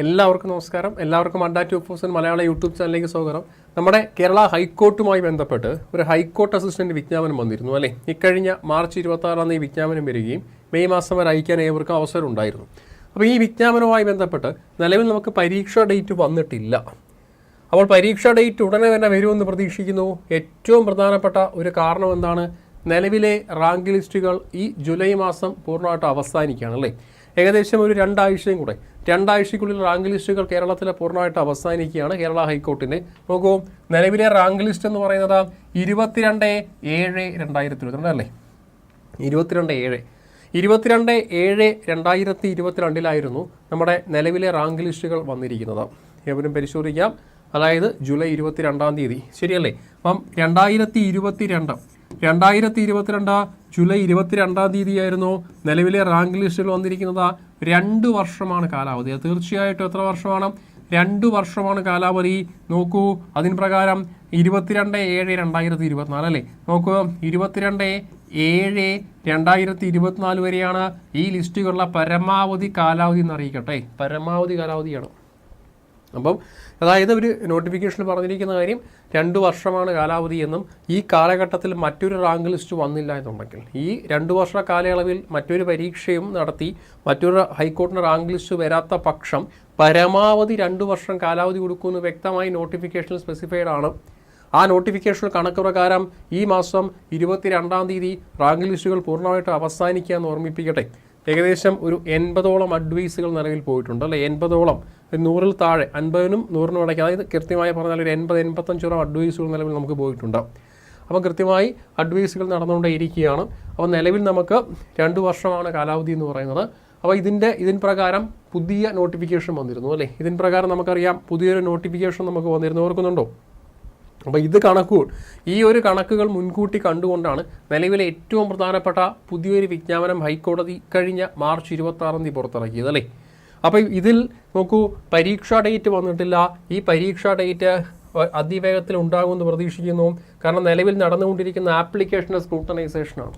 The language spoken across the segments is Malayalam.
എല്ലാവർക്കും നമസ്കാരം. എല്ലാവർക്കും അണ്ടാ ടു ഫോസൻ മലയാള യൂട്യൂബ് ചാനലിലേക്ക് സ്വാഗതം. നമ്മുടെ കേരള ഹൈക്കോർട്ടുമായി ബന്ധപ്പെട്ട് ഒരു ഹൈക്കോർട്ട് അസിസ്റ്റന്റ് വിജ്ഞാപനം വന്നിരുന്നു അല്ലേ? ഇക്കഴിഞ്ഞ മാർച്ച് ഇരുപത്തി ആറാം തീയതി വിജ്ഞാപനം വരികയും മെയ് മാസം വരെ അയക്കാൻ ഏവർക്കും അവസരം ഉണ്ടായിരുന്നു. അപ്പോൾ ഈ വിജ്ഞാപനവുമായി ബന്ധപ്പെട്ട് നിലവിൽ നമുക്ക് പരീക്ഷാ ഡേറ്റ് വന്നിട്ടില്ല. അപ്പോൾ പരീക്ഷാ ഡേറ്റ് ഉടനെ തന്നെ വരുമെന്ന് പ്രതീക്ഷിക്കുന്നു. ഏറ്റവും പ്രധാനപ്പെട്ട ഒരു കാരണം എന്താണ്? നിലവിലെ റാങ്ക് ലിസ്റ്റുകൾ ഈ ജൂലൈ മാസം പൂർണമായിട്ട് അവസാനിക്കുകയാണ് അല്ലേ? ഏകദേശം ഒരു രണ്ടാഴ്ചയും കൂടെ. രണ്ടാഴ്ചയ്ക്കുള്ളിൽ റാങ്ക് ലിസ്റ്റുകൾ കേരളത്തിൽ പൂർണമായിട്ട് അവസാനിക്കുകയാണ് കേരള ഹൈക്കോർട്ടിന്റെ നോക്കൂ നിലവിലെ റാങ്ക് ലിസ്റ്റ് എന്ന് പറയുന്നത് ഇരുപത്തിരണ്ട് ഏഴ് രണ്ടായിരത്തി ഇരുപത്തിരണ്ട് അല്ലേ? ഇരുപത്തിരണ്ട് ഏഴ്. ഇരുപത്തിരണ്ട് ഏഴ് രണ്ടായിരത്തി ഇരുപത്തിരണ്ടിലായിരുന്നു നമ്മുടെ നിലവിലെ റാങ്ക് ലിസ്റ്റുകൾ വന്നിരിക്കുന്നത്. എവരും പരിശോധിക്കാം. അതായത് ജൂലൈ ഇരുപത്തിരണ്ടാം തീയതി. ശരിയല്ലേ? അപ്പം രണ്ടായിരത്തി ഇരുപത്തി രണ്ട് രണ്ടായിരത്തി ഇരുപത്തിരണ്ട് ജൂലൈ ഇരുപത്തിരണ്ടാം തീയതിയായിരുന്നു നിലവിലെ റാങ്ക് ലിസ്റ്റിൽ വന്നിരിക്കുന്നത് രണ്ട് വർഷമാണ് കാലാവധി. തീർച്ചയായിട്ടും എത്ര വർഷമാണ്? രണ്ട് വർഷമാണ് കാലാവധി. നോക്കൂ അതിന് പ്രകാരം ഇരുപത്തിരണ്ട് ഏഴ് രണ്ടായിരത്തി ഇരുപത്തിനാല് അല്ലേ? നോക്കൂ ഇരുപത്തിരണ്ട് ഏഴ് രണ്ടായിരത്തി ഇരുപത്തിനാല് വരെയാണ് ഈ ലിസ്റ്റുകളുടെ പരമാവധി കാലാവധി എന്ന് അറിയിക്കട്ടെ പരമാവധി കാലാവധിയാണ്. അപ്പം അതായത് ഒരു നോട്ടിഫിക്കേഷനിൽ പറഞ്ഞിരിക്കുന്ന കാര്യം രണ്ട് വർഷമാണ് കാലാവധി എന്നും ഈ കാലഘട്ടത്തിൽ മറ്റൊരു റാങ്ക് ലിസ്റ്റ് വന്നില്ല എന്നുണ്ടെങ്കിൽ ഈ രണ്ട് വർഷ കാലയളവിൽ മറ്റൊരു പരീക്ഷയും നടത്തി മറ്റൊരു ഹൈക്കോടതിയുടെ റാങ്ക് ലിസ്റ്റ് വരാത്ത പക്ഷം പരമാവധി രണ്ട് വർഷം കാലാവധി കൊടുക്കുമെന്ന് വ്യക്തമായി നോട്ടിഫിക്കേഷനിൽ സ്പെസിഫൈഡ് ആണ്. ആ നോട്ടിഫിക്കേഷൻ കണക്ക് പ്രകാരം ഈ മാസം ഇരുപത്തിരണ്ടാം തീയതി റാങ്ക് ലിസ്റ്റുകൾ പൂർണമായിട്ട് അവസാനിക്കുക എന്ന് ഓർമ്മിപ്പിക്കട്ടെ. ഏകദേശം ഒരു എൺപതോളം അഡ്വൈസുകൾ നിലവിൽ പോയിട്ടുണ്ട്. അല്ലെ? എൺപതോളം നൂറിൽ താഴെ അൻപതിനും നൂറിനും ഇടയ്ക്ക് അതായത് കൃത്യമായി പറഞ്ഞാൽ ഒരു എൺപത് എൺപത്തഞ്ചോളം അഡ്വൈസുകൾ നിലവിൽ നമുക്ക് പോയിട്ടുണ്ട് അപ്പം കൃത്യമായി അഡ്വൈസുകൾ നടന്നുകൊണ്ടേ ഇരിക്കുകയാണ്. അപ്പോൾ നിലവിൽ നമുക്ക് രണ്ട് വർഷമാണ് കാലാവധി എന്ന് പറയുന്നത്. അപ്പോൾ ഇതിന്റെ ഇതിൻ പ്രകാരം പുതിയ നോട്ടിഫിക്കേഷൻ വന്നിരുന്നു അല്ലേ? ഇതിൻ പ്രകാരം നമുക്കറിയാം പുതിയൊരു നോട്ടിഫിക്കേഷൻ നമുക്ക് വന്നിരുന്നു. ഓർക്കുന്നുണ്ടോ? അപ്പോൾ ഇത് കണക്കുകൾ ഈ ഒരു കണക്കുകൾ മുൻകൂട്ടി കണ്ടുകൊണ്ടാണ് നിലവിലെ ഏറ്റവും പ്രധാനപ്പെട്ട പുതിയൊരു വിജ്ഞാപനം ഹൈക്കോടതി കഴിഞ്ഞ മാർച്ച് ഇരുപത്താറാം തീയതി പുറത്തിറക്കിയത് അല്ലേ? അപ്പോൾ ഇതിൽ നോക്കൂ പരീക്ഷാ ഡേറ്റ് വന്നിട്ടില്ല. ഈ പരീക്ഷാ ഡേറ്റ് അതിവേഗത്തിൽ ഉണ്ടാകുമെന്ന് പ്രതീക്ഷിക്കുന്നു. കാരണം നിലവിൽ നടന്നുകൊണ്ടിരിക്കുന്ന ആപ്ലിക്കേഷന്റെ സ്ക്രൂട്ടനൈസേഷനാണ്.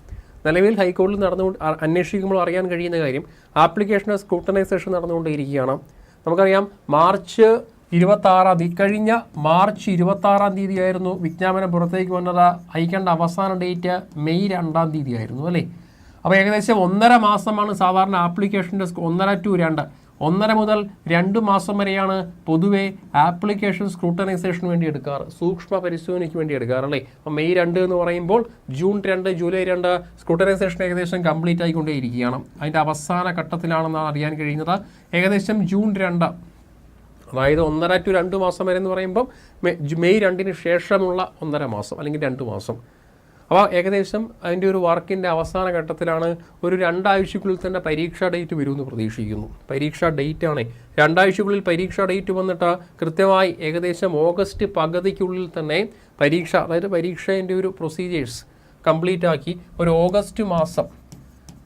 നിലവിൽ ഹൈക്കോടതിയിൽ നടന്നു അന്വേഷിക്കുമ്പോൾ അറിയാൻ കഴിയുന്ന കാര്യം ആപ്ലിക്കേഷന്റെ സ്ക്രൂട്ടനൈസേഷൻ നടന്നുകൊണ്ടേയിരിക്കുകയാണ്. നമുക്കറിയാം മാർച്ച് ഇരുപത്തി ആറാം തീയതി കഴിഞ്ഞ മാർച്ച് ഇരുപത്തി ആറാം തീയതി ആയിരുന്നു വിജ്ഞാപനം പുറത്തേക്ക് വന്നത്. അയക്കേണ്ട അവസാന ഡേറ്റ് മെയ് രണ്ടാം തീയതി ആയിരുന്നു അല്ലേ? അപ്പോൾ ഏകദേശം ഒന്നര മാസമാണ് സാധാരണ ആപ്ലിക്കേഷന്റെ ഒന്നര ടു രണ്ട് ഒന്നര മുതൽ രണ്ട് മാസം വരെയാണ് പൊതുവെ ആപ്ലിക്കേഷൻ സ്ക്രൂട്ടനൈസേഷന് വേണ്ടി എടുക്കാറ് സൂക്ഷ്മ പരിശോധനയ്ക്ക് വേണ്ടി എടുക്കാറല്ലേ അപ്പം മെയ് രണ്ട് എന്ന് പറയുമ്പോൾ ജൂൺ രണ്ട് ജൂലൈ രണ്ട് സ്ക്രൂട്ടനൈസേഷൻ ഏകദേശം കംപ്ലീറ്റ് ആയിക്കൊണ്ടേയിരിക്കുകയാണ്. അതിന്റെ അവസാന ഘട്ടത്തിലാണെന്നാണ് അറിയാൻ കഴിയുന്നത്. ഏകദേശം ജൂൺ രണ്ട് അതായത് ഒന്നര ടു രണ്ട് മാസം വരെ എന്ന് പറയുമ്പം മെയ് രണ്ടിന് ശേഷമുള്ള ഒന്നര മാസം അല്ലെങ്കിൽ രണ്ട് മാസം. അപ്പോൾ ഏകദേശം അതിന്റെ ഒരു വർക്കിന്റെ അവസാന ഘട്ടത്തിലാണ് ഒരു രണ്ടാഴ്ചക്കുള്ളിൽ തന്നെ പരീക്ഷാ ഡേറ്റ് വരുമെന്ന് പ്രതീക്ഷിക്കുന്നു. പരീക്ഷാ ഡേറ്റ് ആണ്. രണ്ടാഴ്ചക്കുള്ളിൽ പരീക്ഷാ ഡേറ്റ് വന്നിട്ട് കൃത്യമായി ഏകദേശം ഓഗസ്റ്റ് പകുതിക്കുള്ളിൽ തന്നെ പരീക്ഷ അതായത് പരീക്ഷേന്റെ ഒരു പ്രൊസീജിയേഴ്സ് കംപ്ലീറ്റ് ആക്കി ഒരു ഓഗസ്റ്റ് മാസം.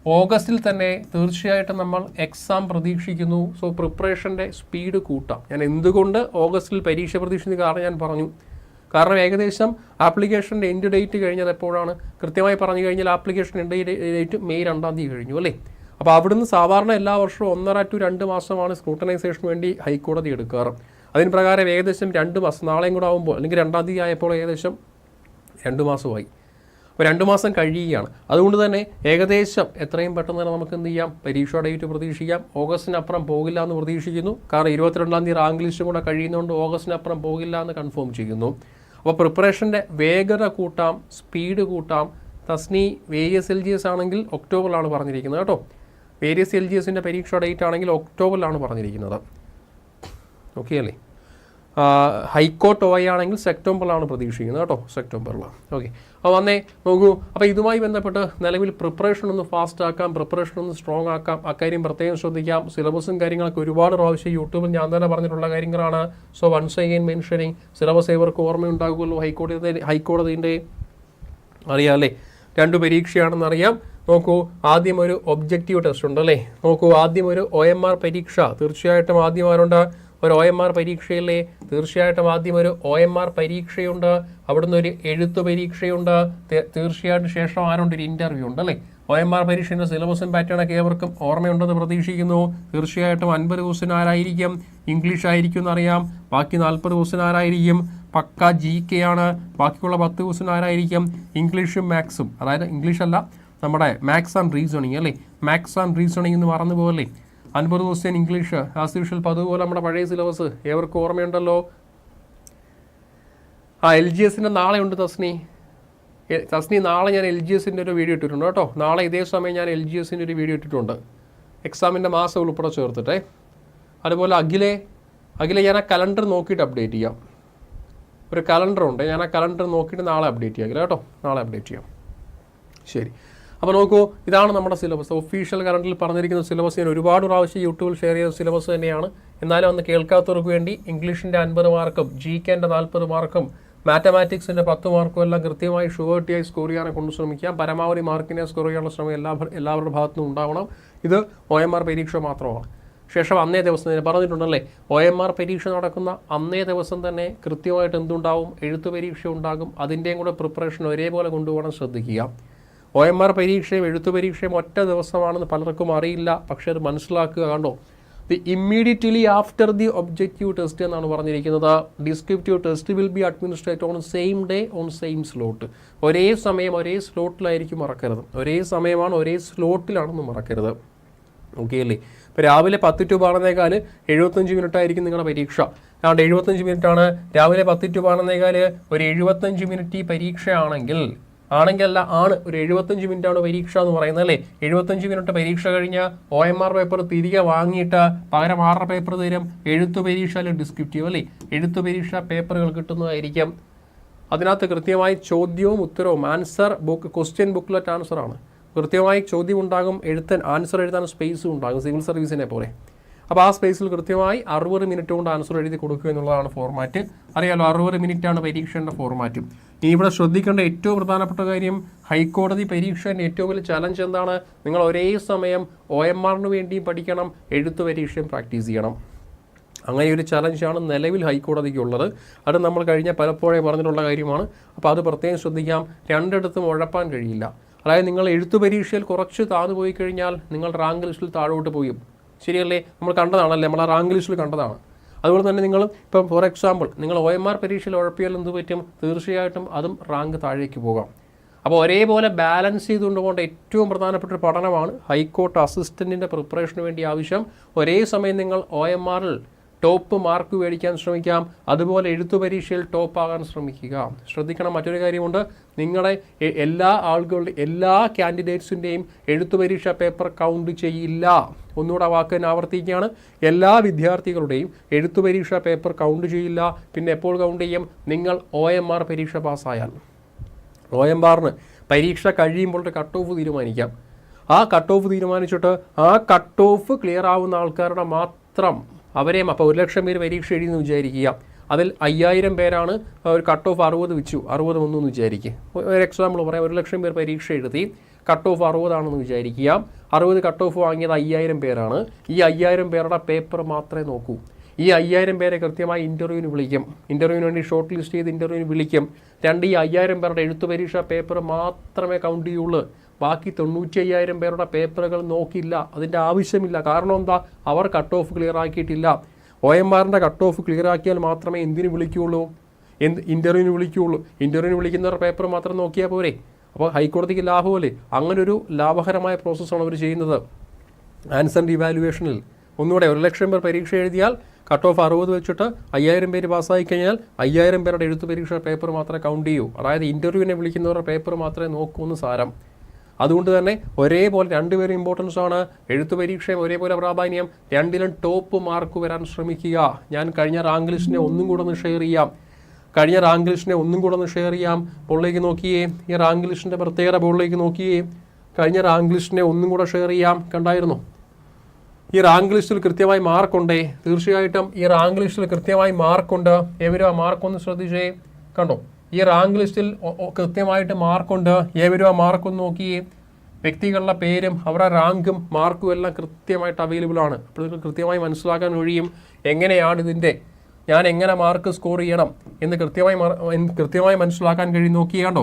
ഓഗസ്റ്റിൽ തന്നെ തീർച്ചയായിട്ടും നമ്മൾ എക്സാം പ്രതീക്ഷിക്കുന്നു. സോ പ്രിപ്പറേഷന്റെ സ്പീഡ് കൂട്ടാം. ഞാൻ എന്തുകൊണ്ട് ഓഗസ്റ്റിൽ പരീക്ഷ പ്രതീക്ഷിക്കുന്ന കാരണം ഞാൻ പറഞ്ഞു. കാരണം ഏകദേശം ആപ്ലിക്കേഷന്റെ എൻഡ് ഡേറ്റ് കഴിഞ്ഞത് എപ്പോഴാണ്? കൃത്യമായി പറഞ്ഞു കഴിഞ്ഞാൽ ആപ്ലിക്കേഷൻ എൻഡ് ഡേറ്റ് മെയ് രണ്ടാം തീയതി കഴിഞ്ഞു അല്ലേ? അപ്പോൾ അവിടുന്ന് സാധാരണ എല്ലാ വർഷവും ഒന്നര ടു രണ്ട് മാസമാണ് സ്ക്രൂട്ടനൈസേഷന് വേണ്ടി ഹൈക്കോടതി എടുക്കാറ്. അതിന് പ്രകാരം ഏകദേശം രണ്ട് മാസം നാളെയും കൂടെ ആകുമ്പോൾ അല്ലെങ്കിൽ രണ്ടാം തീയതി ആയപ്പോൾ ഏകദേശം രണ്ട് മാസമായി. അപ്പോൾ രണ്ട് മാസം കഴിയുകയാണ്. അതുകൊണ്ട് തന്നെ ഏകദേശം എത്രയും പെട്ടെന്ന് തന്നെ നമുക്ക് എന്ത് ചെയ്യാം? പരീക്ഷ ഡേറ്റ് പ്രതീക്ഷിക്കാം. ഓഗസ്റ്റിനപ്പുറം പോകില്ല എന്ന് പ്രതീക്ഷിക്കുന്നു. കാരണം ഇരുപത്തിരണ്ടാം തീയതി റാങ്ക് ലിസ്റ്റും കൂടെ കഴിയുന്നതുകൊണ്ട് ഓഗസ്റ്റിനപ്പുറം പോകില്ല എന്ന് കൺഫേം ചെയ്യുന്നു. അപ്പോൾ പ്രിപ്പറേഷന്റെ വേഗത കൂട്ടാം സ്പീഡ് കൂട്ടാം. തസ്നി വേരിയസ് എൽ ജി എസ് ആണെങ്കിൽ ഒക്ടോബറിലാണ് പറഞ്ഞിരിക്കുന്നത് കേട്ടോ. വേരിയസ് എൽ ജി എസിന്റെ പരീക്ഷ ഡേറ്റ് ആണെങ്കിൽ ഒക്ടോബറിലാണ് പറഞ്ഞിരിക്കുന്നത്. ഓക്കെ അല്ലേ? ഹൈക്കോർട്ട് ഓയാണെങ്കിൽ സെപ്റ്റംബറിലാണ് പ്രതീക്ഷിക്കുന്നത് കേട്ടോ സെപ്റ്റംബറിൽ ഓക്കെ. അപ്പോൾ വന്നേ നോക്കൂ അപ്പോൾ ഇതുമായി ബന്ധപ്പെട്ട് നിലവിൽ പ്രിപ്പറേഷൻ ഒന്ന് ഫാസ്റ്റ് ആക്കാം പ്രിപ്പറേഷൻ ഒന്ന് സ്ട്രോങ് ആക്കാം അക്കാര്യം പ്രത്യേകം ശ്രദ്ധിക്കാം. സിലബസും കാര്യങ്ങളൊക്കെ ഒരുപാട് പ്രാവശ്യം യൂട്യൂബിൽ ഞാൻ തന്നെ പറഞ്ഞിട്ടുള്ള കാര്യങ്ങളാണ്. So once again mentioning syllabus ഇവർക്ക് ഓർമ്മയുണ്ടാകുമല്ലോ ഹൈക്കോടതി ഹൈക്കോടതിന്റെ അറിയാം അല്ലേ? രണ്ട് പരീക്ഷയാണെന്ന് അറിയാം. നോക്കൂ ആദ്യം ഒരു ഒബ്ജക്റ്റീവ് ടെസ്റ്റ് ഉണ്ട് അല്ലേ? നോക്കൂ ആദ്യം ഒരു ഒ എം ആർ പരീക്ഷ. തീർച്ചയായിട്ടും ആദ്യം ആരുണ്ട്? ഒരു ഒ എം ആർ പരീക്ഷയിലെ തീർച്ചയായിട്ടും ആദ്യം ഒരു ഒ എം ആർ പരീക്ഷയുണ്ട്. അവിടുന്ന് ഒരു എഴുത്ത് പരീക്ഷയുണ്ട്. തീർച്ചയായിട്ടും ശേഷം ആരുണ്ട്? ഒരു ഇന്റർവ്യൂ ഉണ്ട് അല്ലേ? ഒ എം ആർ പരീക്ഷയുടെ സിലബസും പാറ്റേണൊക്കെ ഏവർക്കും ഓർമ്മയുണ്ടെന്ന് പ്രതീക്ഷിക്കുന്നു. തീർച്ചയായിട്ടും അൻപത് ക്വസ്റ്റ്യൻ ആരായിരിക്കും? ഇംഗ്ലീഷ് ആയിരിക്കും എന്നറിയാം ബാക്കി നാൽപ്പത് ക്വസ്റ്റ്യൻ ആരായിരിക്കും? പക്ക ജി കെ ആണ്. ബാക്കിയുള്ള പത്ത് ക്വസ്റ്റ്യൻ ആരായിരിക്കും? ഇംഗ്ലീഷും മാത്സും അതായത് ഇംഗ്ലീഷ് അല്ല നമ്മുടെ മാത്സ് ആൻഡ് റീസണിങ് അല്ലേ? മാത്സ് ആൻഡ് റീസണിങ് എന്ന് മറന്നു പോകല്ലേ അൻപത് ക്വസ്റ്റ്യൻ ഇംഗ്ലീഷ് ആസ് യൂഷ്വൽ പതുപോലെ നമ്മുടെ പഴയ സിലബസ് ഏവർക്കും ഓർമ്മയുണ്ടല്ലോ. ആ എൽ ജി എസിന്റെ നാളെ ഉണ്ട് തസ്നി. തസ്നി നാളെ ഞാൻ എൽ ജി എസിന്റെ ഒരു വീഡിയോ ഇട്ടിട്ടുണ്ട് കേട്ടോ. നാളെ ഇതേ സമയം ഞാൻ എൽ ജി എസിന്റെ ഒരു വീഡിയോ ഇട്ടിട്ടുണ്ട്. എക്സാമിന്റെ മാസം ഉൾപ്പെടെ ചേർത്തിട്ടേ. അതുപോലെ അഖിലെ അഖിലെ ഞാൻ ആ കലണ്ടർ നോക്കിയിട്ട് അപ്ഡേറ്റ് ചെയ്യാം. ഒരു കലണ്ടർ ഉണ്ട്. ഞാൻ ആ കലണ്ടർ നോക്കിയിട്ട് നാളെ അപ്ഡേറ്റ് ചെയ്യാം. കേട്ടോ? നാളെ അപ്ഡേറ്റ് ചെയ്യാം. ശരി. അപ്പോൾ നോക്കൂ ഇതാണ് നമ്മുടെ സിലബസ് ഒഫീഷ്യൽ കറണ്ടിൽ പറഞ്ഞിരിക്കുന്ന സിലബസ് ഞാൻ ഒരുപാട് പ്രാവശ്യം യൂട്യൂബിൽ ഷെയർ ചെയ്ത സിലബസ് തന്നെയാണ്. എന്നാലും അന്ന് കേൾക്കാത്തവർക്ക് വേണ്ടി ഇംഗ്ലീഷിന്റെ അൻപത് മാർക്കും ജി കെന്റെ നാൽപ്പത് മാർക്കും മാത്തമാറ്റിക്സിന്റെ പത്ത് മാർക്കും എല്ലാം കൃത്യമായി ഷുവർട്ടിയായി സ്കോർ ചെയ്യാനെ കൊണ്ട് ശ്രമിക്കാം. പരമാവധി മാർക്കിനെ സ്കോർ ചെയ്യാനുള്ള ശ്രമം എല്ലാ എല്ലാവരുടെ ഭാഗത്തുനിന്നും ഉണ്ടാവണം. ഇത് ഒ എം ആർ പരീക്ഷ മാത്രമാണ്. ശേഷം അന്നേ ദിവസം തന്നെ പറഞ്ഞിട്ടുണ്ടല്ലേ ഒ എം ആർ പരീക്ഷ നടക്കുന്ന അന്നേ ദിവസം തന്നെ കൃത്യമായിട്ട് എന്തുണ്ടാവും? എഴുത്തു പരീക്ഷ ഉണ്ടാകും. അതിന്റെയും കൂടെ പ്രിപ്പറേഷൻ ഒരേപോലെ കൊണ്ടുപോകണം ശ്രദ്ധിക്കുക. ഒ എം ആർ പരീക്ഷയും എഴുത്തു പരീക്ഷയും ഒറ്റ ദിവസമാണെന്ന് പലർക്കും അറിയില്ല. പക്ഷേ അത് മനസ്സിലാക്കുക കണ്ടോ? The immediately after the objective test എന്നാണ് പറഞ്ഞിരിക്കുന്നത്. Descriptive test will be administrate on same day on same slot. ഒരേ സമയം ഒരേ സ്ലോട്ടിലായിരിക്കും മറക്കരുത്. ഒരേ സമയമാണ് ഒരേ സ്ലോട്ടിലാണെന്ന് മറക്കരുത്. ഓക്കെ അല്ലേ? ഇപ്പോൾ രാവിലെ പത്ത് ടു പാടുന്നേക്കാൾ എഴുപത്തഞ്ച് മിനിറ്റ് ആയിരിക്കും നിങ്ങളുടെ പരീക്ഷ. അതുകൊണ്ട് എഴുപത്തഞ്ച് മിനിറ്റാണ്. രാവിലെ പത്ത് ടു പാടുന്നേക്കാൾ ഒരു എഴുപത്തഞ്ച് മിനിറ്റ് ഈ പരീക്ഷയാണെങ്കിൽ ആണെങ്കിൽ അല്ല ആണ്. ഒരു എഴുപത്തഞ്ച് മിനിറ്റ് ആണ് പരീക്ഷ എന്ന് പറയുന്നത് അല്ലേ? എഴുപത്തഞ്ച് മിനിറ്റ് പരീക്ഷ കഴിഞ്ഞ ഒ എം ആർ പേപ്പർ തിരികെ വാങ്ങിയിട്ട് പകരം ആറര പേപ്പർ തരും. എഴുത്തു പരീക്ഷ അല്ലെങ്കിൽ ഡിസ്ക്രിപ്റ്റീവ് അല്ലേ? എഴുത്തു പരീക്ഷ പേപ്പറുകൾ കിട്ടുന്നതായിരിക്കും. അതിനകത്ത് കൃത്യമായി ചോദ്യവും ഉത്തരവും answer book question booklet answer ആണ്. കൃത്യമായി ചോദ്യം ഉണ്ടാകും എഴുത്തൻ ആൻസർ എഴുതാൻ സ്പേസും ഉണ്ടാകും സിവിൽ സർവീസിനെ പോലെ. അപ്പോൾ ആ സ്പേസിൽ കൃത്യമായി അറുപത് മിനിറ്റ് കൊണ്ട് ആൻസർ എഴുതി കൊടുക്കുക എന്നുള്ളതാണ് ഫോർമാറ്റ് അറിയാലോ അറുപത് മിനിറ്റാണ് പരീക്ഷേന്റെ ഫോർമാറ്റ് ഇനി ഇവിടെ ശ്രദ്ധിക്കേണ്ട ഏറ്റവും പ്രധാനപ്പെട്ട കാര്യം ഹൈക്കോടതി പരീക്ഷേന്റെ ഏറ്റവും വലിയ ചലഞ്ച് എന്താണ്? നിങ്ങൾ ഒരേ സമയം ഒ എം ആറിന് വേണ്ടിയും പഠിക്കണം എഴുത്ത് പരീക്ഷയും പ്രാക്ടീസ് ചെയ്യണം. അങ്ങനെ ഒരു ചലഞ്ചാണ് നിലവിൽ ഹൈക്കോടതിക്കുള്ളത്. അത് നമ്മൾ കഴിഞ്ഞ പലപ്പോഴേ പറഞ്ഞിട്ടുള്ള കാര്യമാണ്. അപ്പോൾ അത് പ്രത്യേകം ശ്രദ്ധിക്കാം. രണ്ടിടത്തും ഉഴപ്പാൻ കഴിയില്ല. അതായത് നിങ്ങൾ എഴുത്തു പരീക്ഷയിൽ കുറച്ച് താഴ്ന്നു പോയി കഴിഞ്ഞാൽ നിങ്ങൾ റാങ്ക് ലിസ്റ്റിൽ താഴോട്ട് പോയി. ശരിയല്ലേ? നമ്മൾ കണ്ടതാണല്ലേ? നമ്മൾ ആ റാങ്ക് ലിസ്റ്റിൽ കണ്ടതാണ്. അതുപോലെ തന്നെ നിങ്ങൾ ഇപ്പം ഫോർ എക്സാമ്പിൾ നിങ്ങൾ ഒ എം ആർ പരീക്ഷയിൽ ഉഴപ്പിയാൽ എന്ത് പറ്റും? തീർച്ചയായിട്ടും അതും റാങ്ക് താഴേക്ക് പോകാം. അപ്പോൾ ഒരേപോലെ ബാലൻസ് ചെയ്തുകൊണ്ട് പോകേണ്ട ഏറ്റവും പ്രധാനപ്പെട്ട ഒരു പഠനമാണ് ഹൈക്കോർട്ട് അസിസ്റ്റന്റിന്റെ പ്രിപ്പറേഷന് വേണ്ടി ആവശ്യം. ഒരേ സമയം നിങ്ങൾ ഒ എം ആറിൽ ടോപ്പ് മാർക്ക് മേടിക്കാൻ ശ്രമിക്കാം. അതുപോലെ എഴുത്തു പരീക്ഷയിൽ ടോപ്പ് ആകാൻ ശ്രമിക്കുക. ശ്രദ്ധിക്കണം മറ്റൊരു കാര്യമുണ്ട്. നിങ്ങളെ എല്ലാ ആളുകളുടെ എല്ലാ കാൻഡിഡേറ്റ്സിന്റെയും എഴുത്തു പരീക്ഷ പേപ്പർ കൗണ്ട് ചെയ്യില്ല. ഒന്നുകൂടെ വാക്ക് തന്നെ ആവർത്തിക്കുകയാണ്. എല്ലാ വിദ്യാർത്ഥികളുടെയും എഴുത്തു പരീക്ഷ പേപ്പർ കൗണ്ട് ചെയ്യില്ല. പിന്നെ എപ്പോൾ കൗണ്ട് ചെയ്യും? നിങ്ങൾ ഒ എം ആർ പരീക്ഷ പാസ്സായാൽ. ഒ എം ആറിന് പരീക്ഷ കഴിയുമ്പോൾ കട്ട് ഓഫ് തീരുമാനിക്കാം. ആ കട്ട് ഓഫ് തീരുമാനിച്ചിട്ട് ആ കട്ട് ഓഫ് ക്ലിയർ ആവുന്ന ആൾക്കാരുടെ മാത്രം അവരെയും അപ്പോൾ ഒരു ലക്ഷം പേര് പരീക്ഷ എഴുതിയെന്ന് വിചാരിക്കുക. അതിൽ അയ്യായിരം പേരാണ് ഒരു കട്ട് ഓഫ് അറുപത് വെച്ചു. അറുപത് വന്നു എന്ന് വിചാരിക്കുക ഒരു എക്സാമ്പിൾ പറയാം. ഒരു ലക്ഷം പേർ പരീക്ഷ എഴുതി കട്ട് ഓഫ് അറുപതാണെന്ന് വിചാരിക്കുക. അറുപത് കട്ട് ഓഫ് വാങ്ങിയത് അയ്യായിരം പേരാണ്. ഈ അയ്യായിരം പേരുടെ പേപ്പർ മാത്രമേ നോക്കൂ. ഈ അയ്യായിരം പേരെ കൃത്യമായി ഇന്റർവ്യൂവിന് വിളിക്കും. ഇന്റർവ്യൂവിന് വേണ്ടി ഷോർട്ട് ലിസ്റ്റ് ചെയ്ത് ഇന്റർവ്യൂവിന് വിളിക്കും. രണ്ട് ഈ അയ്യായിരം പേരുടെ എഴുത്തു പരീക്ഷ പേപ്പർ മാത്രമേ കൗണ്ട് ചെയ്യുള്ളൂ. ബാക്കി തൊണ്ണൂറ്റി അയ്യായിരം പേരുടെ പേപ്പറുകൾ നോക്കില്ല അതിന്റെ ആവശ്യമില്ല. കാരണം എന്താ? അവർ കട്ട് ഓഫ് ക്ലിയർ ആക്കിയിട്ടില്ല. ഒ എം ആറിന്റെ കട്ട് ഓഫ് ക്ലിയർ ആക്കിയാൽ മാത്രമേ എന്തിന് വിളിക്കുകയുള്ളൂ? എന്ത് ഇന്റർവ്യൂവിന് വിളിക്കുകയുള്ളൂ. ഇന്റർവ്യൂവിന് വിളിക്കുന്നവരുടെ പേപ്പർ മാത്രം നോക്കിയാൽ പോരെ. അപ്പോൾ ഹൈക്കോടതിക്ക് ലാഭമല്ലേ? അങ്ങനൊരു ലാഭകരമായ പ്രോസസ്സാണ് അവർ ചെയ്യുന്നത്. ആൻസർ ഇവാലുവേഷനിൽ ഒന്നുകൂടെ ഒരു ലക്ഷം പേർ പരീക്ഷ എഴുതിയാൽ കട്ട് ഓഫ് അറുപത് വെച്ചിട്ട് അയ്യായിരം പേര് പാസ്സായി കഴിഞ്ഞാൽ അയ്യായിരം പേരുടെ എഴുത്ത് പരീക്ഷ പേപ്പർ മാത്രമേ കൗണ്ട് ചെയ്യൂ. അതായത് ഇന്റർവ്യൂവിനെ വിളിക്കുന്നവരുടെ പേപ്പർ മാത്രമേ നോക്കൂ എന്ന് സാരം. അതുകൊണ്ട് തന്നെ ഒരേപോലെ രണ്ടുപേരും ഇമ്പോർട്ടൻസ് ആണ്. എഴുത്തു പരീക്ഷയും ഒരേപോലെ പ്രാധാന്യം. രണ്ടിലും ടോപ്പ് മാർക്ക് വരാൻ ശ്രമിക്കുക. ഞാൻ കഴിഞ്ഞ റാങ്ക് ലിസ്റ്റിനെ ഒന്നും കൂടെ ഒന്ന് ഷെയർ ചെയ്യാം. കഴിഞ്ഞ റാങ്ക് ലിസ്റ്റിനെ ഒന്നും കൂടെ ഒന്ന് ഷെയർ ചെയ്യാം. ബോളിലേക്ക് നോക്കിയേ. ഈ റാങ്ക് ലിസ്റ്റിന്റെ പ്രത്യേകത ബോളിലേക്ക് നോക്കിയേ. കഴിഞ്ഞ റാങ്ക് ലിസ്റ്റിനെ ഒന്നും കൂടെ ഷെയർ ചെയ്യാം. കണ്ടായിരുന്നു? ഈ റാങ്ക് ലിസ്റ്റിൽ കൃത്യമായി മാർക്കുണ്ടേ തീർച്ചയായിട്ടും ഈ റാങ്ക് ലിസ്റ്റിൽ കൃത്യമായി മാർക്കുണ്ട് എവരും ആ മാർക്കൊന്ന് ശ്രദ്ധിച്ചേ? കണ്ടോ? ഈ റാങ്ക് ലിസ്റ്റിൽ കൃത്യമായിട്ട് മാർക്കുണ്ട്. ഏവരും ആ മാർക്ക് നോക്കി. വ്യക്തികളുടെ പേരും അവരുടെ റാങ്കും മാർക്കും എല്ലാം കൃത്യമായിട്ട് അവൈലബിൾ ആണ്. അപ്പോൾ നിങ്ങൾക്ക് കൃത്യമായി മനസ്സിലാക്കാൻ കഴിയും എങ്ങനെയാണ് ഇതിന്റെ ഞാൻ എങ്ങനെ മാർക്ക് സ്കോർ ചെയ്യണം എന്ന് കൃത്യമായി കൃത്യമായി മനസ്സിലാക്കാൻ കഴിയും. നോക്കിയാണ്ടോ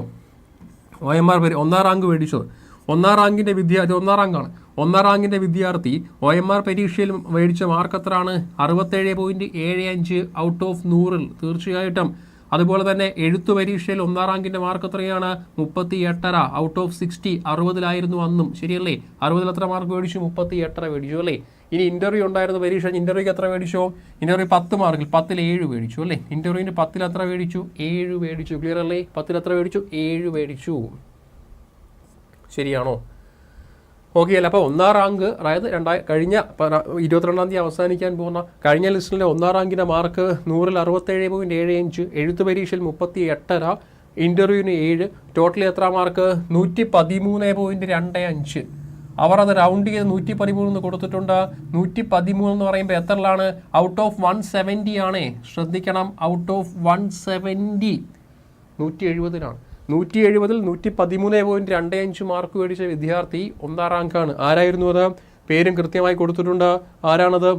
ഒ എം ആർ പരി ഒന്നാം റാങ്ക് മേടിച്ചത്. ഒന്നാം റാങ്കിന്റെ വിദ്യാർത്ഥി ഒന്നാം റാങ്കാണ്. ഒന്നാം റാങ്കിന്റെ വിദ്യാർത്ഥി ഒ എം ആർ പരീക്ഷയിൽ മേടിച്ച മാർക്ക് എത്രയാണ്? അറുപത്തേഴ് പോയിന്റ് ഏഴ് അഞ്ച് ഔട്ട് ഓഫ് നൂറിൽ. തീർച്ചയായിട്ടും അതുപോലെ തന്നെ എഴുത്തു പരീക്ഷയിൽ ഒന്നാം റാങ്കിന്റെ മാർക്ക് എത്രയാണ്? മുപ്പത്തി എട്ടര ഔട്ട് ഓഫ് സിക്സ്റ്റി അറുപതിലായിരുന്നു അന്നും. ശരിയല്ലേ? അറുപതിൽ എത്ര മാർക്ക് മേടിച്ചു? മുപ്പത്തി എട്ടര മേടിച്ചു അല്ലേ? ഇനി ഇന്റർവ്യൂ ഉണ്ടായിരുന്ന പരീക്ഷ ഇന്റർവ്യൂക്ക് എത്ര മേടിച്ചോ? ഇന്റർവ്യൂ പത്ത് മാർക്കിൽ പത്തിൽ ഏഴ് മേടിച്ചു അല്ലേ? ഇന്റർവ്യൂവിന് പത്തിൽ എത്ര മേടിച്ചു? ഏഴ് മേടിച്ചു. ക്ലിയർ അല്ലേ? പത്തിൽ എത്ര മേടിച്ചു? ഏഴ് മേടിച്ചു. ശരിയാണോ? ഓക്കെ അല്ല അപ്പോൾ ഒന്നാം റാങ്ക് അതായത് രണ്ടായി കഴിഞ്ഞ ഇരുപത്തിരണ്ടാം തീയതി അവസാനിക്കാൻ പോകുന്ന കഴിഞ്ഞ ലിസ്റ്റിലെ ഒന്നാം റാങ്കിന്റെ മാർക്ക് നൂറിൽ അറുപത്തേഴ് പോയിന്റ് ഏഴ് അഞ്ച് എഴുത്ത് പരീക്ഷയിൽ മുപ്പത്തി എട്ടര ഇന്റർവ്യൂവിന് ഏഴ് ടോട്ടൽ എത്ര മാർക്ക്? നൂറ്റി പതിമൂന്ന് പോയിന്റ് രണ്ട് അഞ്ച്. അവർ അത് റൗണ്ട് ചെയ്ത് നൂറ്റി പതിമൂന്ന് കൊടുത്തിട്ടുണ്ട്. നൂറ്റി പതിമൂന്ന് എന്ന് പറയുമ്പോൾ എത്രയിലാണ് ഔട്ട് ഓഫ് വൺ സെവന്റി ആണേ. ശ്രദ്ധിക്കണം ഔട്ട് ഓഫ് വൺ സെവന്റി നൂറ്റി എഴുപതിനാണ് നൂറ്റി എഴുപതിൽ നൂറ്റി പതിമൂന്ന് പോയിന്റ് രണ്ട് അഞ്ച് മാർക്ക് മേടിച്ച വിദ്യാർത്ഥി ഒന്നാം റാങ്കാണ് ആരായിരുന്നു അത്? പേരും കൃത്യമായി കൊടുത്തിട്ടുണ്ട്. ആരാണത്?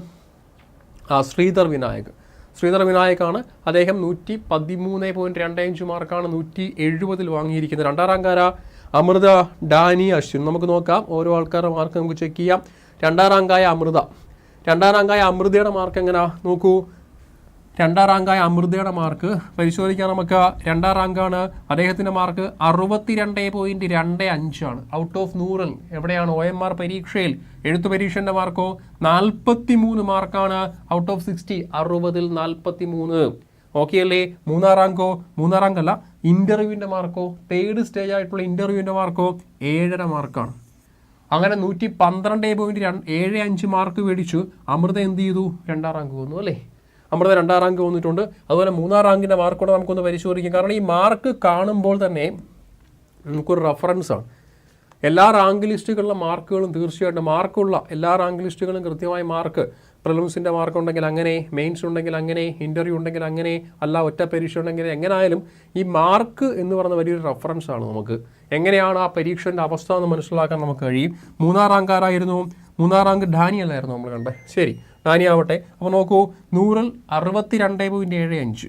ആ ശ്രീധർ വിനായക്. ശ്രീധർ വിനായകാണ് അദ്ദേഹം നൂറ്റി പതിമൂന്ന് പോയിന്റ് രണ്ട് അഞ്ച് മാർക്കാണ് നൂറ്റി എഴുപതിൽ വാങ്ങിയിരിക്കുന്നത്. രണ്ടാം റാങ്കാര അമൃത ഡാനി അശ്വിൻ. നമുക്ക് നോക്കാം. ഓരോ ആൾക്കാരുടെ മാർക്ക് നമുക്ക് ചെക്ക് ചെയ്യാം. രണ്ടാം റാങ്കായ അമൃത. രണ്ടാം റാങ്കായ അമൃതയുടെ മാർക്ക് എങ്ങനെയാ നോക്കൂ. രണ്ടാം റാങ്കായ അമൃതയുടെ മാർക്ക് പരിശോധിക്കാൻ നമുക്ക്. രണ്ടാം റാങ്കാണ് അദ്ദേഹത്തിന്റെ മാർക്ക് അറുപത്തിരണ്ട് പോയിന്റ് രണ്ട് അഞ്ചാണ് ഔട്ട് ഓഫ് നൂറിൽ എവിടെയാണ് ഒ എം ആർ പരീക്ഷയിൽ എഴുത്തു പരീക്ഷന്റെ മാർക്കോ നാൽപ്പത്തി മൂന്ന് മാർക്കാണ് ഔട്ട് ഓഫ് സിക്സ്റ്റി അറുപതിൽ നാൽപ്പത്തി മൂന്ന് ഓക്കെ അല്ലേ മൂന്നാം റാങ്കോ? മൂന്നാം റാങ്ക് അല്ല ഇന്റർവ്യൂവിന്റെ മാർക്കോ തേർഡ് സ്റ്റേജ് ആയിട്ടുള്ള ഇന്റർവ്യൂവിന്റെ മാർക്കോ ഏഴര മാർക്കാണ് അങ്ങനെ നൂറ്റി പന്ത്രണ്ട് പോയിന്റ് രണ്ട് ഏഴ് അഞ്ച് മാർക്ക് മേടിച്ചു. അമൃത എന്ത് ചെയ്തു? രണ്ടാം റാങ്ക് വന്നു അല്ലേ? അമൃത രണ്ടാം റാങ്ക് വന്നിട്ടുണ്ട്. അതുപോലെ മൂന്നാം റാങ്കിന്റെ മാർക്കോടെ കൂടെ നമുക്കൊന്ന് പരിശോധിക്കാം. കാരണം ഈ മാർക്ക് കാണുമ്പോൾ തന്നെ നമുക്കൊരു റഫറൻസാണ് എല്ലാ റാങ്ക് ലിസ്റ്റുകളിലെ മാർക്കുകളും തീർച്ചയായിട്ടും മാർക്കുള്ള എല്ലാ റാങ്ക് ലിസ്റ്റുകളും കൃത്യമായ മാർക്ക് പ്രിലിംസിന്റെ മാർക്ക് ഉണ്ടെങ്കിൽ അങ്ങനെ മെയിൻസ് ഉണ്ടെങ്കിൽ അങ്ങനെ ഇന്റർവ്യൂ ഉണ്ടെങ്കിൽ അങ്ങനെ അല്ല ഒറ്റ പരീക്ഷ ഉണ്ടെങ്കിൽ എങ്ങനെയായാലും ഈ മാർക്ക് എന്ന് പറയുന്ന വലിയൊരു റഫറൻസ് ആണ് നമുക്ക്. എങ്ങനെയാണ് ആ പരീക്ഷന്റെ അവസ്ഥ എന്ന് മനസ്സിലാക്കാൻ നമുക്ക് കഴിയും. മൂന്നാം റാങ്ക് ആരായിരുന്നു? മൂന്നാം റാങ്ക് ഡാനിയല്ലായിരുന്നു നമ്മൾ കണ്ടത്. ശരി. ഡാനി അപ്പോൾ നോക്കൂ നൂറിൽ അറുപത്തി രണ്ട് പോയിന്റ് ഏഴ് അഞ്ച്.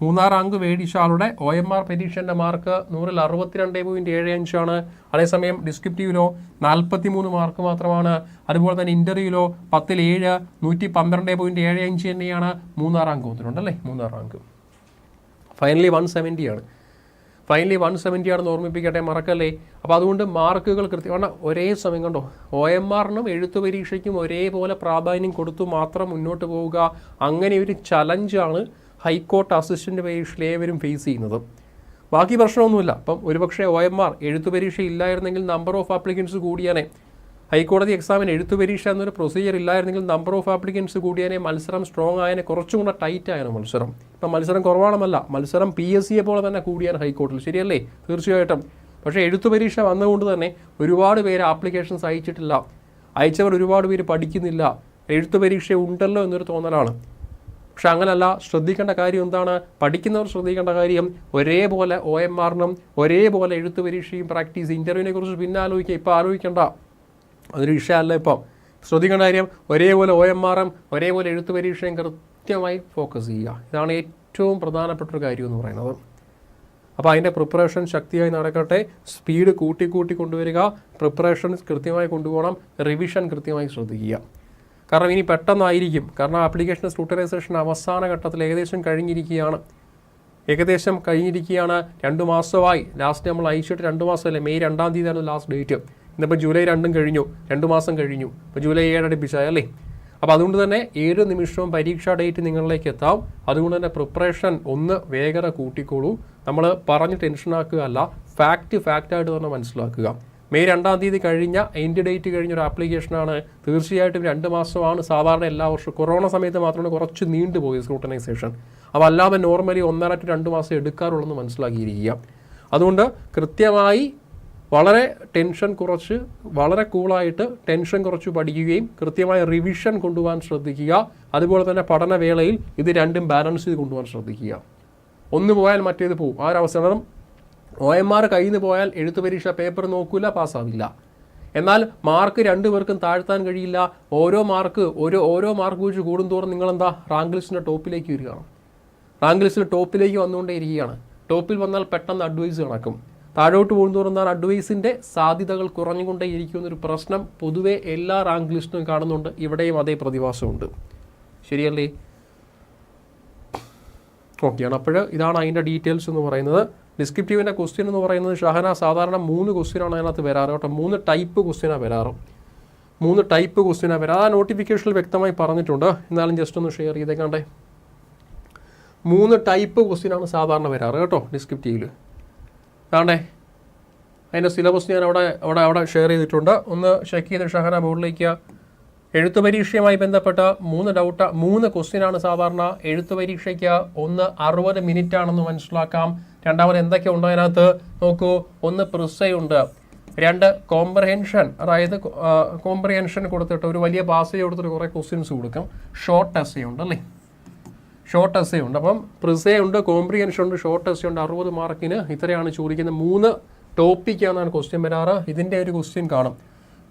മൂന്നാം റാങ്ക് മേടിച്ച ആളുടെ ഒ എം ആർ പരീക്ഷന്റെ മാർക്ക് നൂറിൽ അറുപത്തിരണ്ട് പോയിന്റ് ഏഴ് അഞ്ചാണ് അതേസമയം ഡിസ്ക്രിപ്റ്റീവിലോ നാൽപ്പത്തി മൂന്ന് മാർക്ക് മാത്രമാണ്. അതുപോലെ തന്നെ ഇന്റർവ്യൂവിലോ പത്തിൽ ഏഴ് നൂറ്റി പന്ത്രണ്ട് പോയിന്റ് ഏഴ് അഞ്ച് തന്നെയാണ് മൂന്നാം റാങ്ക് വന്നിട്ടുണ്ട് അല്ലേ മൂന്നാം റാങ്ക്. ഫൈനലി വൺ സെവന്റിയാണ് ഫൈനലി വൺ സെവന്റി ആണെന്ന് ഓർമ്മിപ്പിക്കട്ടെ മറക്കല്ലേ? അപ്പോൾ അതുകൊണ്ട് മാർക്കുകൾ കൃത്യം കാരണം ഒരേ സമയം കണ്ടോ? ഒ എം ആറിനും എഴുത്ത് പരീക്ഷയ്ക്കും ഒരേപോലെ പ്രാധാന്യം കൊടുത്തു മാത്രം മുന്നോട്ട് പോവുക. അങ്ങനെ ഒരു ചലഞ്ചാണ് ഹൈക്കോർട്ട് അസിസ്റ്റന്റ് പരീക്ഷയിൽ ഏവരും ഫേസ് ചെയ്യുന്നത്. ബാക്കി പ്രശ്നമൊന്നുമില്ല. അപ്പം ഒരുപക്ഷെ ഒ എം ആർ എഴുത്തു പരീക്ഷ ഇല്ലായിരുന്നെങ്കിൽ നമ്പർ ഓഫ് ആപ്ലിക്കൻസ് കൂടിയാനേ ഹൈക്കോടതി എക്സാമിന് എഴുത്തു പരീക്ഷ എന്നൊരു പ്രൊസീജിയർ ഇല്ലായിരുന്നെങ്കിൽ നമ്പർ ഓഫ് ആപ്ലിക്കൻസ് കൂടിയാനെ മത്സരം സ്ട്രോങ് ആയതിനെ കുറച്ചും കൂടെ ടൈറ്റ് ആയാണ് മത്സരം. ഇപ്പം മത്സരം കുറവാണെന്നല്ല മത്സരം പി എസ് സിയെ പോലെ തന്നെ കൂടിയാണ് ഹൈക്കോടതിയിൽ ശരിയല്ലേ? തീർച്ചയായിട്ടും. പക്ഷേ എഴുത്തു പരീക്ഷ വന്നുകൊണ്ട് തന്നെ ഒരുപാട് പേര് ആപ്ലിക്കേഷൻസ് അയച്ചിട്ടില്ല. അയച്ചവർ ഒരുപാട് പേര് പഠിക്കുന്നില്ല. എഴുത്തു പരീക്ഷ ഉണ്ടല്ലോ എന്നൊരു തോന്നലാണ്. പക്ഷെ അങ്ങനല്ല ശ്രദ്ധിക്കേണ്ട കാര്യം എന്താണ്? പഠിക്കുന്നവർ ശ്രദ്ധിക്കേണ്ട കാര്യം ഒരേപോലെ ഒ എം ആറിനും ഒരേപോലെ എഴുത്തു പരീക്ഷയും പ്രാക്ടീസ് ഇന്റർവ്യൂവിനെ കുറിച്ച് പിന്നെ ആലോചിക്കുക. ഇപ്പോൾ ആലോചിക്കേണ്ട. അതൊരു വിഷയമല്ല ഇപ്പം. ശ്രദ്ധിക്കേണ്ട കാര്യം ഒരേപോലെ ഒ എം ആറും ഒരേപോലെ എഴുത്ത് പരീക്ഷയും കൃത്യമായി ഫോക്കസ് ചെയ്യുക. ഇതാണ് ഏറ്റവും പ്രധാനപ്പെട്ട ഒരു കാര്യം എന്ന് പറയുന്നത്. അപ്പോൾ അതിന്റെ പ്രിപ്പറേഷൻ ശക്തിയായി നടക്കട്ടെ. സ്പീഡ് കൂട്ടി കൂട്ടി കൊണ്ടുവരിക. പ്രിപ്പറേഷൻ കൃത്യമായി കൊണ്ടുപോകണം. റിവിഷൻ കൃത്യമായി ശ്രദ്ധിക്കുക. കാരണം ഇനി പെട്ടെന്നായിരിക്കും. കാരണം ആപ്ലിക്കേഷൻ സ്ക്രൂട്ടനൈസേഷൻ അവസാന ഘട്ടത്തിൽ ഏകദേശം കഴിഞ്ഞിരിക്കുകയാണ്. ഏകദേശം കഴിഞ്ഞിരിക്കുകയാണ്. രണ്ട് മാസമായി. ലാസ്റ്റ് നമ്മൾ അയച്ചിട്ട് രണ്ട് മാസമല്ലേ? മെയ് രണ്ടാം തീയതിയാണ് ലാസ്റ്റ് ഡേറ്റ് ഇന്നിപ്പോൾ ജൂലൈ രണ്ടും കഴിഞ്ഞു. രണ്ട് മാസം കഴിഞ്ഞു. ഇപ്പോൾ ജൂലൈ ഏഴ് അടുപ്പിച്ചായി അല്ലേ? അപ്പോൾ അതുകൊണ്ട് തന്നെ ഏഴ് നിമിഷവും പരീക്ഷാ ഡേറ്റ് നിങ്ങളിലേക്ക് എത്താം. അതുകൊണ്ട് തന്നെ പ്രിപ്പറേഷൻ ഒന്ന് വേഗത കൂട്ടിക്കോളൂ. നമ്മൾ പറഞ്ഞ് ടെൻഷനാക്കുക അല്ല ഫാക്റ്റ് ഫാക്റ്റായിട്ട് തന്നെ മനസ്സിലാക്കുക. മെയ് രണ്ടാം തീയതി കഴിഞ്ഞ എൻഡ് ഡേറ്റ് കഴിഞ്ഞ ഒരു ആപ്ലിക്കേഷനാണ് തീർച്ചയായിട്ടും രണ്ട് മാസമാണ്. സാധാരണ എല്ലാ വർഷവും കൊറോണ സമയത്ത് മാത്രമാണ് കുറച്ച് നീണ്ടുപോയി സ്ക്രൂട്ടനൈസേഷൻ അപ്പോൾ അല്ലാതെ നോർമലി ഒന്നര ടു രണ്ട് മാസം എടുക്കാറുള്ളൂ മനസ്സിലാക്കിയിരിക്കുക. അതുകൊണ്ട് കൃത്യമായി വളരെ ടെൻഷൻ കുറച്ച് വളരെ കൂളായിട്ട് ടെൻഷൻ കുറച്ച് പഠിക്കുകയും കൃത്യമായ റിവിഷൻ കൊണ്ടുപോകാൻ ശ്രദ്ധിക്കുക. അതുപോലെ തന്നെ പഠനവേളയിൽ ഇത് രണ്ടും ബാലൻസ് ചെയ്ത് കൊണ്ടുപോകാൻ ശ്രദ്ധിക്കുക. ഒന്ന് പോയാൽ മറ്റേത് പോകും ആ ഒരു അവസ്ഥ ഒ എം ആർ കയ്യിൽ നിന്ന് പോയാൽ എഴുത്തു പരീക്ഷ പേപ്പർ നോക്കില്ല പാസ്സാവില്ല എന്നാൽ മാർക്ക് രണ്ടുപേർക്കും താഴ്ത്താൻ കഴിയില്ല. ഓരോ മാർക്ക് ഓരോ ഓരോ മാർക്ക് വെച്ച് കൂടുന്തോറും നിങ്ങളെന്താ? റാങ്ക് ലിസ്റ്റിന്റെ ടോപ്പിലേക്ക് വരികയാണ്. റാങ്ക് ലിസ്റ്റിൽ ടോപ്പിലേക്ക് വന്നുകൊണ്ടേ ഇരിക്കുകയാണ് ടോപ്പിൽ വന്നാൽ പെട്ടെന്ന് അഡ്വൈസ് കണക്കും. താഴോട്ട് പോകുന്നതോറും താൻ അഡ്വൈസിന്റെ സാധ്യതകൾ കുറഞ്ഞുകൊണ്ടേയിരിക്കുന്ന ഒരു പ്രശ്നം പൊതുവേ എല്ലാ റാങ്ക് ലിസ്റ്റിലും കാണുന്നുണ്ട്. ഇവിടെയും അതേ പ്രതിഭാസമുണ്ട്. ശരിയല്ലേ? ഓക്കെയാണ്. അപ്പോൾ ഇതാണ് അതിന്റെ ഡീറ്റെയിൽസ് എന്ന് പറയുന്നത്. ഡിസ്ക്രിപ്റ്റീവിന്റെ ക്വസ്റ്റ്യൻ എന്ന് പറയുന്നത് ഷഹന സാധാരണ മൂന്ന് ക്വസ്റ്റ്യനാണ് അതിനകത്ത് വരാറ്. കേട്ടോ മൂന്ന് ടൈപ്പ് ക്വസ്റ്റ്യനാണ് വരാറ്. മൂന്ന് ടൈപ്പ് ക്വസ്റ്റ്യനാണ് വരാറ്. ആ നോട്ടിഫിക്കേഷനിൽ വ്യക്തമായി പറഞ്ഞിട്ടുണ്ട്. എന്നാലും ജസ്റ്റ് ഒന്ന് ഷെയർ ചെയ്തേക്കാണ്ടേ. മൂന്ന് ടൈപ്പ് ക്വസ്റ്റ്യനാണ് സാധാരണ വരാറ്. കേട്ടോ ഡിസ്ക്രിപ്റ്റീവിൽ കാണേ അതിന്റെ സിലബസ് ഞാൻ അവിടെ അവിടെ അവിടെ ഷെയർ ചെയ്തിട്ടുണ്ട്. ഒന്ന് ചെക്ക് ചെയ്ത് ഷഹന ബോർഡിലേക്ക്. എഴുത്തു പരീക്ഷയുമായി ബന്ധപ്പെട്ട മൂന്ന് ഡൗട്ട് മൂന്ന് ക്വസ്റ്റ്യനാണ് സാധാരണ എഴുത്തു പരീക്ഷയ്ക്ക്. ഒന്ന് അറുപത് മിനിറ്റ് ആണെന്ന് മനസ്സിലാക്കാം. രണ്ടാമത് എന്തൊക്കെ ഉണ്ടോ അതിനകത്ത്? നോക്കൂ ഒന്ന് പ്രിസയുണ്ട്. രണ്ട് കോംപ്രഹെൻഷൻ അതായത് കോംപ്രഹെൻഷൻ കൊടുത്തിട്ട് ഒരു വലിയ പാസേജ് കൊടുത്തിട്ട് കുറേ ക്വസ്റ്റ്യൻസ് കൊടുക്കും. ഷോർട്ട് എസ് ഉണ്ട് അല്ലേ? ഷോർട്ട് എസ് ഉണ്ട്. അപ്പം പ്രിസേ ഉണ്ട് കോംപ്രിഹെൻഷൻ ഉണ്ട് ഷോർട്ട് എസ് ഉണ്ട് അറുപത് മാർക്കിന് ഇത്രയാണ് ചോദിക്കുന്നത്. മൂന്ന് ടോപ്പിക്കാണ് ക്വസ്റ്റ്യൻ വരാറ്. ഇതിന്റെ ഒരു ക്വസ്റ്റ്യൻ കാണും.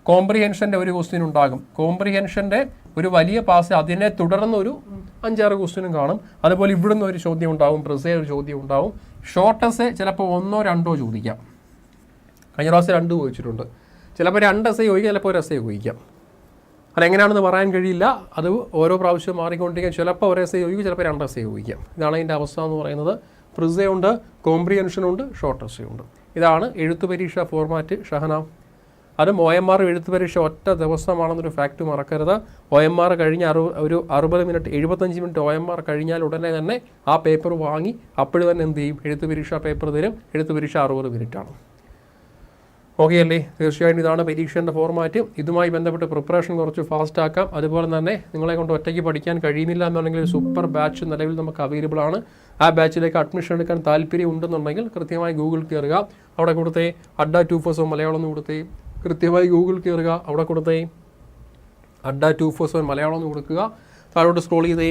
കോംപ്രിഹെൻഷന്റെ ഒരു ക്വസ്റ്റ്യൻ ഉണ്ടാകും. കോംപ്രിഹെൻഷന്റെ ഒരു വലിയ പാസ് അതിനെ തുടർന്ന് ഒരു അഞ്ചാറ് ക്വസ്റ്റ്യനും കാണും. അതുപോലെ ഇവിടുന്ന് ഒരു ചോദ്യം ഉണ്ടാവും പ്രിസേ ഒരു ചോദ്യം ഉണ്ടാവും. ഷോർട്ട് എസ് ചിലപ്പോൾ ഒന്നോ രണ്ടോ ചോദിക്കാം. കഴിഞ്ഞ പ്രാവശ്യം രണ്ട് ചോദിച്ചിട്ടുണ്ട്. ചിലപ്പോൾ രണ്ട് എസ് ഐ ചോദിക്കാം ചിലപ്പോൾ ഒരു എസ് ഐ ചോദിക്കാം അതെങ്ങനെയാണെന്ന് പറയാൻ കഴിയില്ല. അത് ഓരോ പ്രാവശ്യം മാറിക്കൊണ്ടിരിക്കും ചിലപ്പോൾ ഒരേ സേവ് ചോദിക്കും ചിലപ്പോൾ രണ്ട് സേവ് ഐ ചോദിക്കാം. ഇതാണ് അതിന്റെ അവസ്ഥ എന്ന് പറയുന്നത്. പ്രിസയുണ്ട് കോംപ്രിയൻഷനുണ്ട് ഷോർട്ട് ഉണ്ട് ഇതാണ് എഴുത്തു പരീക്ഷ ഫോർമാറ്റ് ഷഹന. അത് ഒ എം ആർ എഴുത്തു പരീക്ഷ ഒറ്റ ദിവസമാണെന്നൊരു ഫാക്റ്റ് മറക്കരുത്. ഒ എം ആർ കഴിഞ്ഞ് അറു ഒരു അറുപത് മിനിറ്റ് എഴുപത്തഞ്ച് മിനിറ്റ് ഒ എം ആർ കഴിഞ്ഞാൽ ഉടനെ തന്നെ ആ പേപ്പർ വാങ്ങി അപ്പോഴും തന്നെ എന്ത് ചെയ്യും? എഴുത്തു പരീക്ഷ പേപ്പർ തരും. എഴുത്തു പരീക്ഷ അറുപത് മിനിറ്റാണ്. ഓക്കെ അല്ലേ തീർച്ചയായിട്ടും ഇതാണ് പരീക്ഷേന്റെ ഫോർമാറ്റ് ഇതുമായി ബന്ധപ്പെട്ട് പ്രിപ്പറേഷൻ കുറച്ച് ഫാസ്റ്റ് ആക്കാം. അതുപോലെ തന്നെ നിങ്ങളെ കൊണ്ട് ഒറ്റയ്ക്ക് പഠിക്കാൻ കഴിയുന്നില്ല എന്നുണ്ടെങ്കിൽ സൂപ്പർ ബാച്ച് നിലവിൽ നമുക്ക് അവൈലബിൾ ആണ്. ആ ബാച്ചിലേക്ക് അഡ്മിഷൻ എടുക്കാൻ താല്പര്യം ഉണ്ടെന്നുണ്ടെങ്കിൽ കൃത്യമായി ഗൂഗിൾ കയറുക അവിടെ കൊടുത്തെ Adda two four seven Malayalam എന്ന് കൊടുത്തേ. കൃത്യമായി ഗൂഗിൾ കയറുക അവിടെ കൊടുത്തേ അഡ്ഡ ടു ഫോസോ മലയാളം എന്ന് കൊടുക്കുക. താഴോട്ട് സ്ക്രോൾ ചെയ്തേ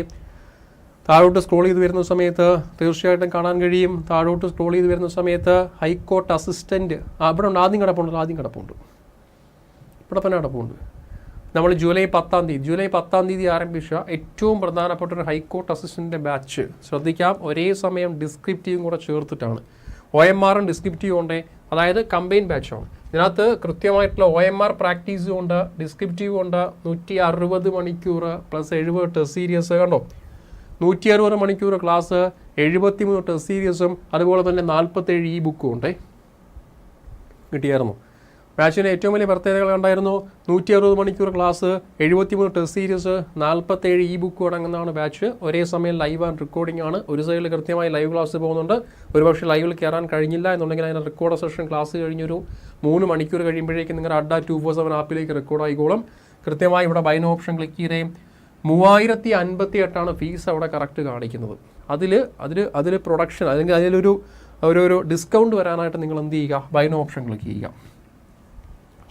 താഴോട്ട് സ്ക്രോൾ ചെയ്ത് വരുന്ന സമയത്ത് തീർച്ചയായിട്ടും കാണാൻ കഴിയും. താഴോട്ട് സ്ക്രോൾ ചെയ്ത് വരുന്ന സമയത്ത് ഹൈക്കോർട്ട് അസിസ്റ്റന്റ് അവിടെ ഉണ്ട്. ആദ്യം കിടപ്പുണ്ട്. ആദ്യം കിടപ്പുണ്ട്. ഇവിടെ തന്നെ കിടപ്പുണ്ട്. നമ്മൾ ജൂലൈ പത്താം തീയതി ജൂലൈ പത്താം തീയതി ആരംഭിച്ച ഏറ്റവും പ്രധാനപ്പെട്ട ഒരു ഹൈക്കോർട്ട് അസിസ്റ്റന്റിന്റെ ബാച്ച് ശ്രദ്ധിക്കാം. ഒരേ സമയം ഡിസ്ക്രിപ്റ്റീവും കൂടെ ചേർത്തിട്ടാണ്. ഒ എം ആറും ഡിസ്ക്രിപ്റ്റീവും ഉണ്ട്. അതായത് കമ്പൈൻ ബാച്ചാണ് ഇതിനകത്ത് കൃത്യമായിട്ടുള്ള ഒ എം ആർ പ്രാക്ടീസും ഉണ്ട് ഡിസ്ക്രിപ്റ്റീവും ഉണ്ട്. നൂറ്റി അറുപത് മണിക്കൂർ പ്ലസ് എഴുപത് ടെസ്റ്റ് സീരീസ് കണ്ടോ? നൂറ്റി അറുപത് മണിക്കൂർ ക്ലാസ് എഴുപത്തി മൂന്ന് ടെസ്റ്റ് സീരീസും അതുപോലെ തന്നെ നാൽപ്പത്തേഴ് ഈ ബുക്കും ഉണ്ട്. കിട്ടിയായിരുന്നു. ബാച്ചിന്റെ ഏറ്റവും വലിയ പ്രത്യേകതകൾ ഉണ്ടായിരുന്നു നൂറ്റി അറുപത് മണിക്കൂർ ക്ലാസ് എഴുപത്തിമൂന്ന് ടെസ്റ്റ് സീരീസ് നാൽപ്പത്തേഴ് ഇ ബുക്ക് അടങ്ങുന്നതാണ് ബാച്ച് ഒരേ സമയം ലൈവ് ആൻഡ് റെക്കോർഡിംഗ് ആണ്. ഒരു സൈഡിൽ കൃത്യമായി ലൈവ് ക്ലാസ് പോകുന്നുണ്ട്. ഒരുപക്ഷെ ലൈവിൽ കയറാൻ കഴിഞ്ഞില്ല എന്നുണ്ടെങ്കിൽ അതിന്റെ റെക്കോർഡ് സെഷൻ ക്ലാസ് കഴിഞ്ഞൊരു മൂന്ന് മണിക്കൂർ കഴിയുമ്പോഴേക്കും നിങ്ങളുടെ അഡ്ഡ ടു ഫോർ സെവൻ ആപ്പിലേക്ക് റെക്കോർഡ് ആയിക്കോളും. കൃത്യമായി ഇവിടെ ബൈൻ ഓപ്ഷൻ ക്ലിക്ക് ചെയ്തേ മൂവായിരത്തി അൻപത്തി എട്ടാണ് ഫീസ് അവിടെ കറക്റ്റ് കാണിക്കുന്നത്. അതിൽ അതിൽ അതിൽ പ്രൊഡക്ഷൻ അല്ലെങ്കിൽ അതിലൊരു ഒരു ഒരു ഡിസ്കൗണ്ട് വരാനായിട്ട് നിങ്ങൾ എന്ത് ചെയ്യുക? ബൈനോ ഓപ്ഷൻ ക്ലിക്ക് ചെയ്യുക.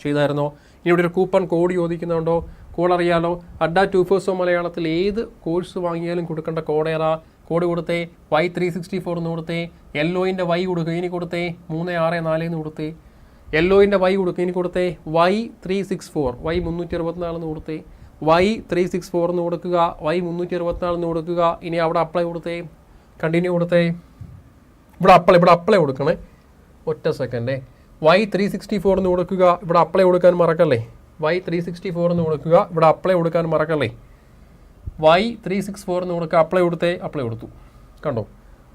ചെയ്തായിരുന്നോ? ഇനി ഇവിടെ ഒരു കൂപ്പൺ കോഡ് ചോദിക്കുന്നുണ്ടോ? കോഡ് അറിയാലോ? അഡ്ഡ ടു ഫേഴ്സോ മലയാളത്തിൽ ഏത് കോഴ്സ് വാങ്ങിയാലും കൊടുക്കേണ്ട കോഡ് ഏതാ? കോഡ് കൊടുത്തേ വൈ ത്രീ സിക്സ്റ്റി ഫോർ എന്ന് കൊടുത്തേ എല്ലോയിന്റെ വൈ കൊടുക്കുക ഇനി കൊടുത്തേ മൂന്ന് ആറ് നാല് എന്ന് കൊടുത്തേ. എല്ലോയിന്റെ വൈ കൊടുക്കുക ഇനി കൊടുത്തേ Y three six four Y മുന്നൂറ്റി അറുപത്തിനാല് എന്ന് കൊടുത്തേ. വൈ ത്രീ സിക്സ് ഫോർ എന്ന് കൊടുക്കുക വൈ മുന്നൂറ്റി അറുപത്തിനാല് എന്ന് കൊടുക്കുക. ഇനി അവിടെ അപ്ലൈ കൊടുത്തേ. കണ്ടിന്യൂ കൊടുത്തേ. ഇവിടെ അപ്ലൈ ഇവിടെ അപ്ലൈ കൊടുക്കണേ. ഒറ്റ സെക്കൻഡേ വൈ ത്രീ സിക്സ്റ്റി ഫോർ എന്ന് കൊടുക്കുക ഇവിടെ അപ്ലൈ കൊടുക്കാൻ മറക്കല്ലേ? വൈ ത്രീ സിക്സ്റ്റി ഫോർ എന്ന് കൊടുക്കുക ഇവിടെ അപ്ലൈ കൊടുക്കാൻ മറക്കല്ലേ? വൈ ത്രീ സിക്സ് ഫോർ എന്ന് കൊടുക്കുക അപ്ലൈ കൊടുത്തേ അപ്ലൈ കൊടുത്തു. കണ്ടോ?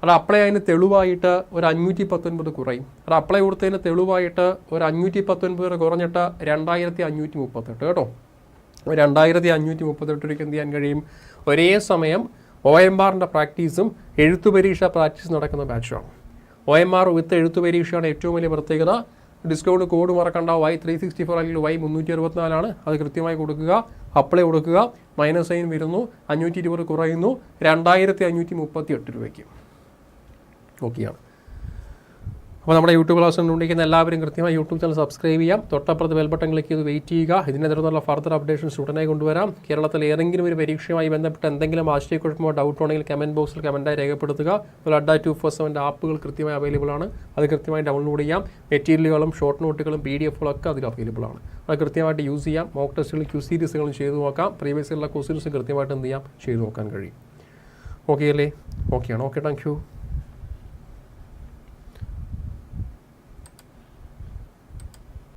അത് അപ്ലൈ അതിന് തെളിവായിട്ട് ഒരു അഞ്ഞൂറ്റി പത്തൊൻപത് കുറയും. അത് അപ്ലൈ കൊടുത്തതിന് തെളിവായിട്ട് ഒരു അഞ്ഞൂറ്റി പത്തൊൻപത് കുറഞ്ഞിട്ട് രണ്ടായിരത്തി അഞ്ഞൂറ്റി മുപ്പത്തെട്ട് കേട്ടോ? രണ്ടായിരത്തി അഞ്ഞൂറ്റി മുപ്പത്തെട്ട് രൂപയ്ക്ക് എന്ത് ചെയ്യാൻ കഴിയും? ഒരേ സമയം ഒ എം ആറിന്റെ പ്രാക്ടീസും എഴുത്തു പരീക്ഷ പ്രാക്ടീസ് നടക്കുന്ന ബാച്ചാണ് ഒ എം ആർ വിത്ത് എഴുത്തു പരീക്ഷയാണ് ഏറ്റവും വലിയ പ്രത്യേകത. ഡിസ്കൗണ്ട് കോഡ് മറക്കണ്ട. വൈ ത്രീ സിക്സ്റ്റി ഫോർ അല്ലെങ്കിൽ വൈ മുന്നൂറ്റി അറുപത്തിനാലാണ് അത് കൃത്യമായി കൊടുക്കുക. അപ്ലൈ കൊടുക്കുക. മൈനസ് സൈൻ വരുന്നു. അഞ്ഞൂറ്റി ഇരുപത് കുറയുന്നു. രണ്ടായിരത്തി അഞ്ഞൂറ്റി മുപ്പത്തി എട്ട് രൂപയ്ക്ക്. ഓക്കെയാണ്. അപ്പോൾ നമ്മുടെ യൂട്യൂബ് ക്ലാസ് കണ്ടുകൊണ്ടിരിക്കുന്ന എല്ലാവരും കൃത്യമായി യൂട്യൂബ് ചാനൽ സബ്സ്ക്രൈബ് ചെയ്യാം. തൊട്ടപ്പുറത്ത് ബെൽ ബട്ടൺ ക്ലിക്ക് ചെയ്ത് വെയിറ്റ് ചെയ്യുക. ഇതിനെ തുടർന്നുള്ള ഫർദർ അപ്ഡേഷൻസ് ഉടനെ കൊണ്ടുവരാം. കേരളത്തിൽ ഏതെങ്കിലും ഒരു പരീക്ഷയുമായി ബന്ധപ്പെട്ട് എന്തെങ്കിലും ആശയക്കുഴപ്പമോ ഡൗട്ട് ഉണ്ടെങ്കിൽ കമന്റ് ബോക്സിൽ കമന്റായി രേഖപ്പെടുത്തുക. അതുപോലെ അഡ ടു ഫോർ സെവന്റെ ആപ്പുകൾ കൃത്യമായി അവൈലബിൾ ആണ്. അത് കൃത്യമായി ഡൗൺലോഡ് ചെയ്യാം. മെറ്റീരിയലുകളും ഷോർട്ട് നോട്ടുകളും പി ഡി എഫുകളും ഒക്കെ അതിൽ അവൈലബിൾ ആണ്. അത് കൃത്യമായിട്ട് യൂസ് ചെയ്യാം. മോക്ക് ടെസ്റ്റുകളും ക്യൂ സീരീസുകളും ചെയ്തു നോക്കാം. പ്രീവിയസ് ഉള്ള ക്വസ്റ്റ്യൻസ് കൃത്യമായിട്ട് എന്ത് ചെയ്യാം? ചെയ്തു നോക്കാൻ കഴിയും. ഓക്കെ അല്ലേ? ഓക്കെയാണ് ഓക്കെ താങ്ക് യു